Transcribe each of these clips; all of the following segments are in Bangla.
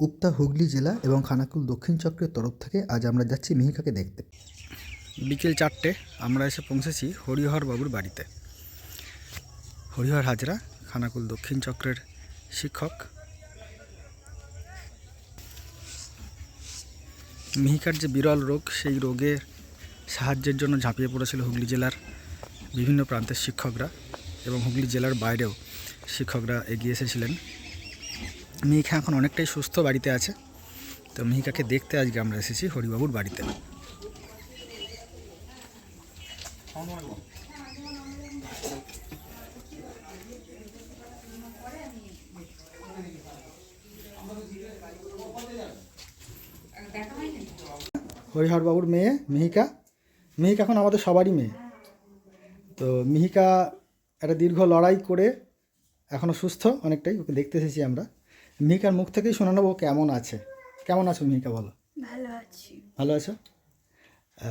উপ্তা হুগলি জেলা এবং খানাকুল দক্ষিণ চক্রের তরফ থেকে আজ আমরা যাচ্ছি মিহিকাকে দেখতে। বিকেল চারটে আমরা এসে পৌঁছেছি হরিহর বাবুর বাড়িতে। হরিহর হাজরা, খানাকুল দক্ষিণ চক্রের শিক্ষক। মিহিকার যে বিরল রোগ, সেই রোগের সাহায্যের জন্য ঝাঁপিয়ে পড়েছিল হুগলি জেলার বিভিন্ন প্রান্তের শিক্ষকরা এবং হুগলি জেলার বাইরেও শিক্ষকরা এগিয়ে এসেছিলেন। মিহিকা এখন অনেকটাই সুস্থ বাড়িতে আছে। তো মিহিকাকে দেখতে আজকে আমরা এসেছি হরিবাবুর বাড়িতে। হরিহরবাবুর মেয়ে, মিহিকা। মিহিকা এখন আমাদের সবারই মেয়ে। তো মিহিকা একটা দীর্ঘ লড়াই করে এখনও সুস্থ, অনেকটাই। ওকে দেখতে এসেছি আমরা। মিহিকার মুখ থেকেই শোনা নেব কেমন আছে? কেমন আছো মিহিকা বলো? ভালো আছি। ভালো আছো?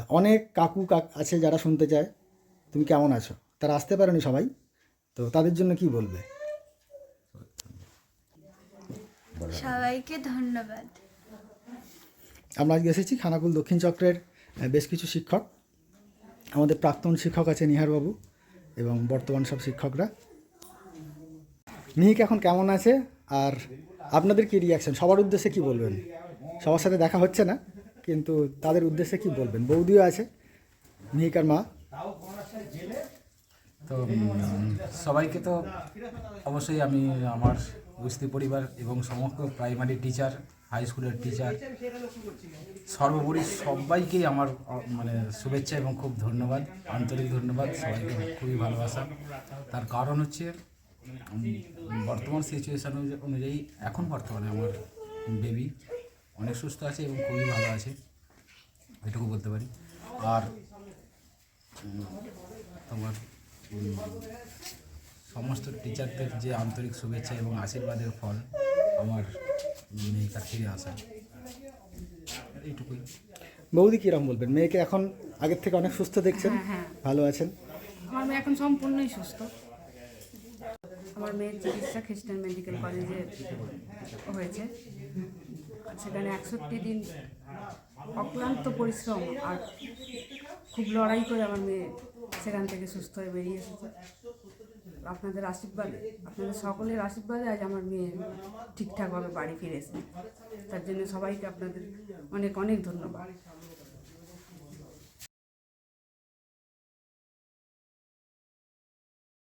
অনেক কাকু কাক আছে যারা শুনতে চায়। তুমি কেমন আছো? তারা আসতে পারেনি সবাই। তো তাদের জন্য কি বলবে? সবাইকে ধন্যবাদ। আমরা আজকে এসেছি খানাকুল দক্ষিণ চক্রের বেশ কিছু শিক্ষক। আমাদের প্রাক্তন শিক্ষক আছে নিহারবাবু এবং বর্তমান সব শিক্ষকরা। মিহিক এখন কেমন আছে? আর আপনাদের কি রিয়াকশন সবার উদ্দেশ্যে কি বলবেন? সবার সাথে দেখা হচ্ছে না, কিন্তু তাদের উদ্দেশ্যে কি বলবেন? বৌদিও আছে, মিহিকার মা। তো সবাইকে তো অবশ্যই আমি আমার গুস্তি পরিবার এবং সমস্ত প্রাইমারি টিচার হাই স্কুলের টিচার সর্বোপরি সবাইকেই আমার মানে শুভেচ্ছা এবং খুব ধন্যবাদ, আন্তরিক ধন্যবাদ সবাইকে, খুবই ভালোবাসা। তার কারণ হচ্ছে বর্তমান সিচুয়েশান অনুযায়ী এখন বর্তমানে আমার বেবি অনেক সুস্থ আছে এবং খুবই ভালো আছে এটুকু বলতে পারি। আর তোমার সমস্ত টিচারদের যে আন্তরিক শুভেচ্ছা এবং আশীর্বাদের ফল আমার মেয়েটা ফিরে আসা। এইটুকুই। বৌদি কীরকম বলবেন? মেয়েকে এখন আগের থেকে অনেক সুস্থ দেখছেন? ভালো আছেন? আমার মেয়ে এখন সম্পূর্ণই সুস্থ। আমার মেয়ের চিকিৎসা খ্রিস্টান মেডিকেল কলেজে হয়েছে। সেখানে একষট্টি দিন অক্লান্ত পরিশ্রম আর খুব লড়াই করে আমার মেয়ে সেখান থেকে সুস্থ হয়ে বেরিয়ে এসেছে। আপনাদের আশীর্বাদে, আপনাদের সকলের আশীর্বাদে আজ আমার মেয়ে ঠিকঠাকভাবে বাড়ি ফিরেছে। তার জন্য সবাইকে আপনাদের অনেক অনেক ধন্যবাদ।